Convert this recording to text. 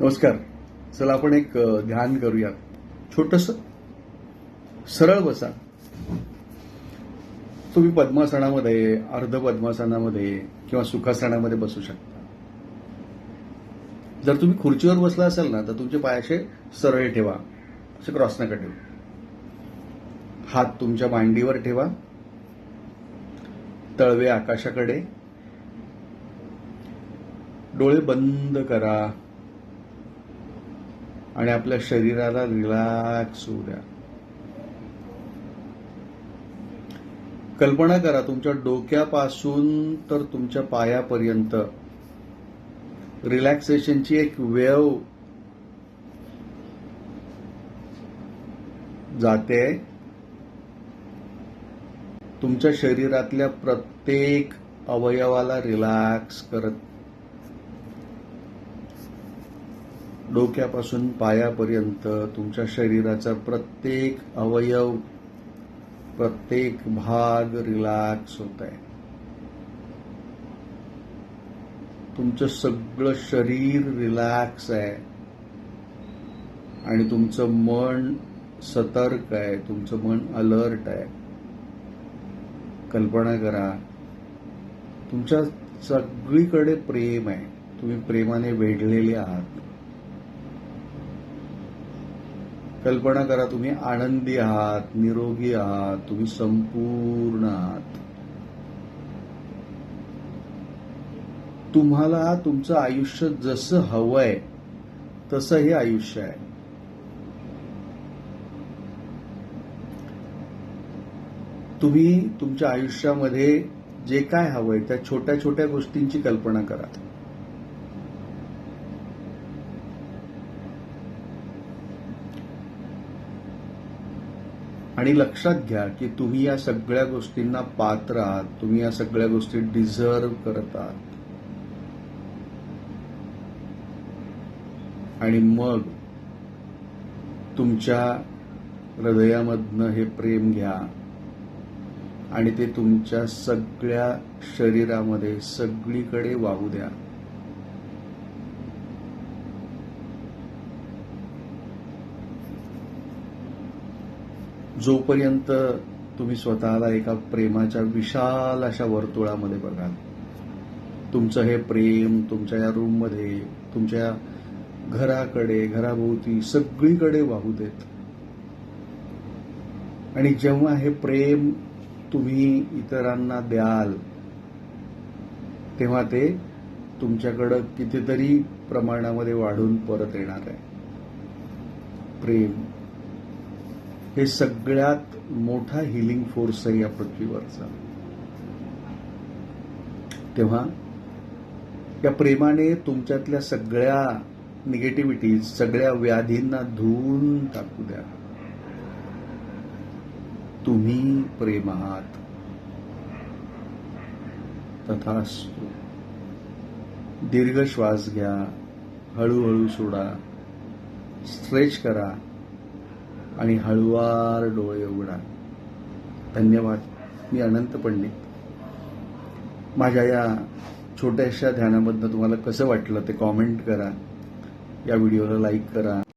नमस्कार. चला आपण एक ध्यान करूया. छोटस सरळ बसा. तुम्ही पद्मासनामध्ये अर्ध पद्मासनामध्ये किंवा सुखासनामध्ये बसू शकता. जर तुम्ही खुर्चीवर बसला असाल ना तर तुमचे पाय असे सरळ ठेवा. असे क्रॉस नका हात तुमच्या मांडीवर ठेवा. तळवे आकाशाकडे. डोळे बंद करा. आणि आपल्या शरीराला रिलॅक्स होऊ द्या. कल्पना करा तुमच्या डोक्यापासून तर तुमच्या पायापर्यंत रिलॅक्सेशनची एक वेव जाते. तुमच्या शरीरातल्या प्रत्येक अवयवाला रिलॅक्स करत डोक्यापासून पायापर्यंत तुमच्या शरीराचा प्रत्येक अवयव प्रत्येक भाग रिलॅक्स होत आहे. तुमचं सगळं शरीर रिलॅक्स आहे. आणि तुमचं मन सतर्क आहे. तुमचं मन अलर्ट आहे. कल्पना करा तुमच्या सगळीकडे प्रेम आहे. तुम्ही प्रेमाने वेढलेले आहात. कल्पना करा तुम्ही आनंदी आहात निरोगी आहात तुम्ही संपूर्ण आहात. तुम्हाला तुमचं आयुष्य जसं हवंय तसं हे आयुष्य आहे. तुम्ही तुमच्या आयुष्यामध्ये जे काय हवंय त्या छोट्या छोट्या गोष्टींची कल्पना करा. आणि लक्षात घ्या की तुम्ही या सगळ्या गोष्टींना पात्र आहात. तुम्ही या सगळ्या गोष्टी डिझर्व करत आहात. आणि मग तुमच्या हृदयामधनं हे प्रेम घ्या. आणि ते तुमच्या सगळ्या शरीरामध्ये सगळीकडे वाहू द्या. जोपर्यंत तुम्ही स्वतःला एका प्रेमाच्या विशाल अशा वर्तुळामध्ये बघाल तुमचं हे प्रेम तुमच्या या रूममध्ये तुमच्या घराकडे घराभोवती सगळीकडे वाहू देत. आणि जेव्हा हे प्रेम तुम्ही इतरांना द्याल तेव्हा ते तुमच्याकडं कितीतरी प्रमाणामध्ये वाढून परत येणार आहे. प्रेम. हे सगळ्यात मोठा हिलिंग फोर्स आहे या पृथ्वीवरचा. तेव्हा या प्रेमाने तुमच्यातल्या सगळ्या निगेटिव्हिटीज सगळ्या व्याधींना धुवून टाकू द्या. तुम्ही प्रेम आहात तथास्तु. दीर्घ श्वास घ्या हळूहळू सोडा स्ट्रेच करा. आणि हळुवार डोळे उघडा धन्यवाद. मी अनंत पंडित. माझ्या या छोट्याशा ध्यानामधनं तुम्हाला कसं वाटलं ते कॉमेंट करा. या व्हिडिओला लाईक करा.